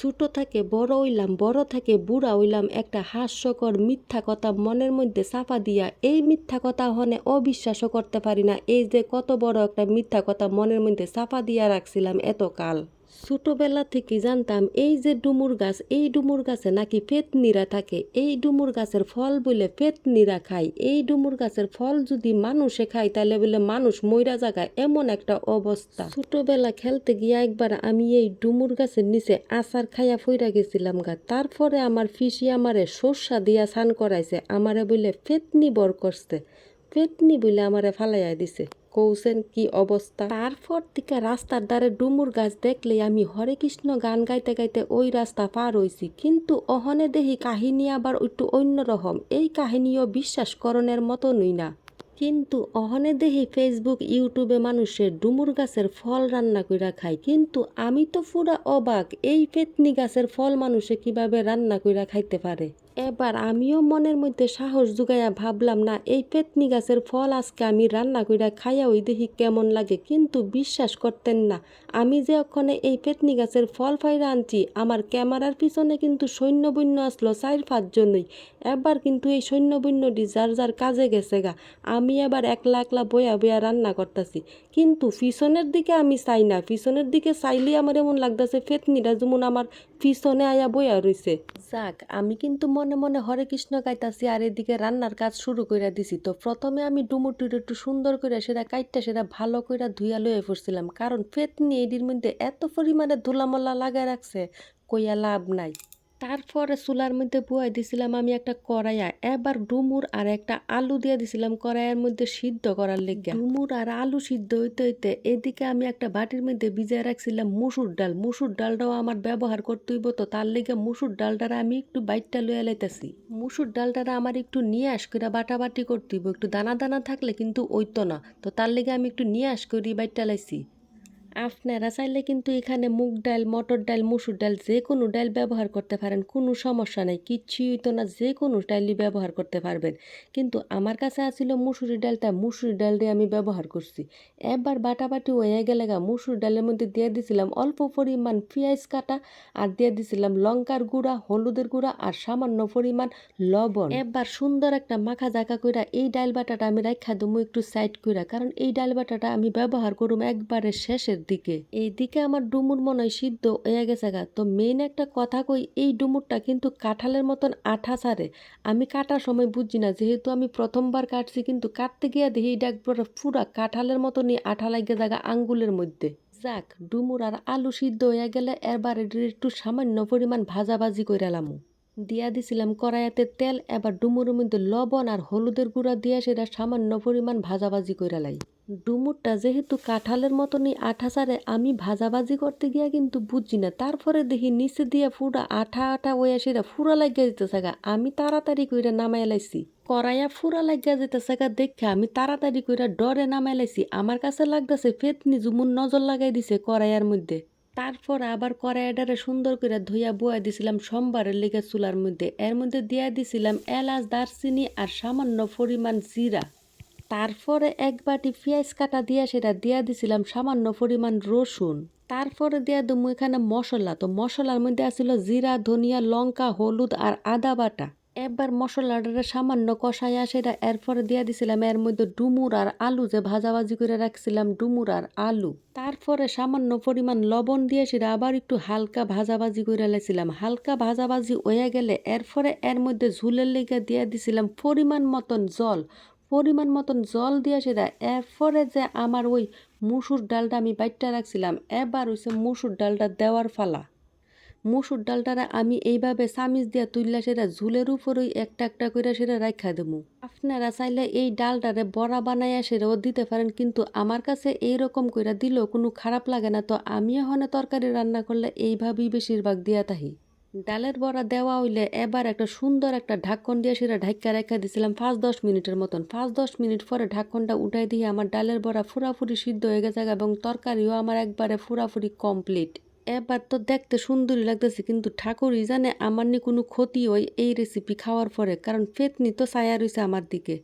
ছোট থেকে, বড় হইলাম, বড় থেকে, বুড়া হইলাম, একটা হাস্যকর মিথ্যা কথা মনের মধ্যে চাপা দিয়া এই মিথ্যা কথা হনে অবিশ্বাসও করতে পারি না। এই যে কত বড় একটা মিথ্যা কথা মনের মধ্যে চাপা দিয়া রাখছিলাম এতকাল। ছোটবেলা থেকে জানতাম, এই যে ডুমুর গাছ, এই ডুমুর গাছে নাকি পেতনিরা থাকে, এই ডুমুর গাছের ফল বলে পেতনিরা খায়, এই ডুমুর গাছের ফল যদি মানুষে খায়, তাহলে বলে মানুষ ময়রা জাগায়, এমন একটা অবস্থা। ছোটবেলা খেলতে গিয়া একবার আমি এই ডুমুর গাছের নিচে আচার খাইয়া ফইরা গেছিলাম গা, তারপরে আমার ফিসি আমারে সর্ষা দিয়া স্নান করাইছে, আমারে বলে পেতনি বর করছে পেতনি বলে আমারে ফালাইয়া দিছে। কৌছেন কি অবস্থা? তারপর থেকে রাস্তার ধারে ডুমুর গাছ দেখলে আমি হরে কৃষ্ণ গান গাইতে গাইতে ওই রাস্তা পার হইছি। কিন্তু অহনে দেখি কাহিনী আবার একটু অন্যরকম এই কাহিনীও বিশ্বাস করণের মতনই না। কিন্তু অহনে দেখি ফেসবুক ইউটিউবে মানুষের ডুমুর গাছের ফল রান্না কইরা খায়। কিন্তু আমি তো পুরা অবাক, এই পেতনি গাছের ফল মানুষে কীভাবে রান্না কইরা খাইতে পারে? এবার আমিও মনের মধ্যে সাহস জুগাইয়া ভাবলাম, না, এই পেতনি গাছের ফল আজকে আমি রান্না কইরা খাইয়া ওই দেখি কেমন লাগে। কিন্তু বিশ্বাস করতেন না, আমি যে ওখানে এই পেতনি গাছের ফল ফাইরা আনছি, আমার ক্যামেরার পিছনে কিন্তু সৈন্যবৈন্য আসলো চার পাঁচজনই এবার কিন্তু এই সৈন্যবৈন্যটি যার যার কাজে গেছে গা। আমি এবার একলা একলা বয়া বয়া রান্না করতেছি। কিন্তু পিছনের দিকে আমি চাই না, পিছনের দিকে চাইলেই আমার এমন লাগতেছে ফেতনিটা যেমন আমার পিছনে আয়া বয়া রইছে। যাক, আমি কিন্তু মনে মনে মনে হরে কৃষ্ণ গাইতাছি আর এদিকে রান্নার কাজ শুরু করে দিছি। তো প্রথমে আমি ডুমুটির একটু সুন্দর করে সেটা কাইটটা সেটা ভালো করে ধুইয়া লয়ে পড়ছিলাম। কারণ ফেতনি এটির মধ্যে এত পরিমাণে ধুলামলা লাগায় রাখছে, কইয়া লাভ নাই। তারপরে চুলার মধ্যে বুয়াই দিছিলাম আমি একটা কড়াইয়া, এবার ডুমুর আর একটা আলু দিয়ে দিছিলাম কড়াইয়ের মধ্যে সিদ্ধ করার লেগে ডুমুর আর আলু সিদ্ধ হইতে হইতে এদিকে আমি একটা বাটির মধ্যে ভিজায় রাখছিলাম মুসুর ডাল। মুসুর ডালটাও আমার ব্যবহার করতে হইব তো তার লেগে মুসুর ডালটারে আমি একটু বাইটটা লইয়া লাইতেছি। মুসুর ডালটারে আমার একটু নিয়ে আস করে বাটাবাটি করতে হইব। একটু দানা দানা থাকলে কিন্তু ওইতো না। তো তার লেগে আমি একটু নিয়ে আস করি বাইটটা লাইছি। আপনারা চাইলে কিন্তু এখানে মুগ ডাল, মটর ডাল, মুসুর ডাল যে কোনো ডাল ব্যবহার করতে পারেন, কোনো সমস্যা নেই, কিচ্ছুই তো না, যে কোনো ডালই ব্যবহার করতে পারবেন। কিন্তু আমার কাছে আছিল মুসুরি ডালটা, মুসুরি ডাল দিয়ে আমি ব্যবহার করছি। এবার বাটাবাটি হয়ে গেলে গা, মুসুর ডালের মধ্যে দিয়ে দিছিলাম অল্প পরিমাণ পেঁয়াজ কাটা আর দিয়ে দিছিলাম লঙ্কার গুঁড়া, হলুদের গুঁড়া আর সামান্য পরিমাণ লবণ। একবার সুন্দর একটা মাখা জাকা কইরা এই ডাল বাটাটা আমি রাখা দেবো একটু সাইড কইরা, কারণ এই ডাল বাটাটা আমি ব্যবহার করুম একবারে শেষের দিকে। এই দিকে আমার ডুমুর মনে হয় সিদ্ধ হয়ে গেছে গা। তো মেন একটা কথা কই, এই ডুমুরটা কিন্তু কাঁঠালের মতন আঠা ছাড়ে আমি কাটার সময় বুঝছি না, যেহেতু আমি প্রথমবার কাটছি, কিন্তু কাটতে গিয়ে দেখি একবার পুরা কাঁঠালের মতনই আঠা লাগে জায়গা আঙ্গুলের মধ্যে। যাক, ডুমুর আর আলু সিদ্ধ হয়ে গেলে এবার একটু সামান্য পরিমাণ ভাজাভাজি করে লামু। দিয়া দিছিলাম কড়াইয়াতে তেল, এবার ডুমুরের মধ্যে লবণ আর হলুদের গুঁড়া দিয়া সেটা সামান্য পরিমাণ ভাজাভাজি করে লাই। ডুমুরটা যেহেতু কাঁঠালের মতনই আঠা সারে আমি ভাজাভাজি করতে গিয়া কিন্তু বুঝি না। তারপরে দেখি নিচে দিয়ে ফুরা আঠা আঠা ওয়া সেটা ফুরা লাগিয়া যেতেছে গা, আমি তাড়াতাড়ি কইরা নামাই লাইছি। কড়াইয়া ফুরা লাগিয়া যেতেছে গা দেখে আমি তাড়াতাড়ি কইরা ডরে নামাই লাইছি। আমার কাছে লাগতেছে ফেতনি জুমুন নজর লাগাই দিছে কড়াইয়ার মধ্যে। তারপর আবার কড়াইডারে সুন্দর করে ধুইয়া বুয়া দিছিলাম সোমবারের লেগে চুলার মধ্যে। এর মধ্যে দিয়া দিছিলাম এলাচ, দারচিনি আর সামান্য পরিমাণ জিরা। তারপরে এক বাটি পেঁয়াজ কাটা দিয়া সেটা দিয়া দিছিলাম সামান্য পরিমাণ রসুন। তারপরে দিয়া দমু এখানে মশলা। তো মশলার মধ্যে আছিল জিরা, ধনিয়া, লঙ্কা, হলুদ আর আদা বাটা। এবার মশলাটা সামান্য কষাইয়া সেটা এরপরে দিয়া দিছিলাম এর মধ্যে ডুমুর আর আলু যে ভাজাভাজি করে রাখছিলাম, ডুমুর আর আলু। তারপরে সামান্য পরিমাণ লবণ দিয়ে সেটা আবার একটু হালকা ভাজাভাজি করে লাইছিলাম হালকা ভাজাভাজি হয়ে গেলে এরপরে এর মধ্যে ঝুলের লেগে দিয়ে দিছিলাম পরিমাণ মতন জল। পরিমাণ মতন জল দিয়ে সেটা, এরপরে যে আমার ওই মুসুর ডালটা আমি বাইটটা রাখছিলাম, এবার হইছে মুসুর ডালটা দেওয়ার ফালা। মুসুর ডালটারে আমি এইভাবে চামিচ দিয়া তুললে সেটা ঝুলের উপরই একটা একটা করে সেটা রাখা দেবো। আপনারা চাইলে এই ডালটারে বড়া বানাইয়া সেটাও দিতে পারেন, কিন্তু আমার কাছে এই রকম করে দিলেও কোনো খারাপ লাগে না। তো আমি এখানে তরকারি রান্না করলে এইভাবেই বেশিরভাগ দিয়া থাকি। ডালের বড়া দেওয়া হইলে এবার একটা সুন্দর একটা ঢাকন দিয়ে সেটা ঢাক্কা রেখা দিয়েছিলাম পাঁচ দশ মিনিটের মতন। পাঁচ দশ মিনিট পরে ঢাকনটা উঠাই দিয়ে আমার ডালের বড়া ফুরাফুরি সিদ্ধ হয়ে গেছে এবং তরকারিও আমার একবারে ফুরাফুরি কমপ্লিট। এবার তো দেখতে সুন্দরই লাগতেছে, কিন্তু ঠাকুরই জানে আমার নি কোনো ক্ষতি হয় এই রেসিপি খাওয়ার পরে, কারণ ফেতনি তো ছায়া রয়েছে আমার দিকে।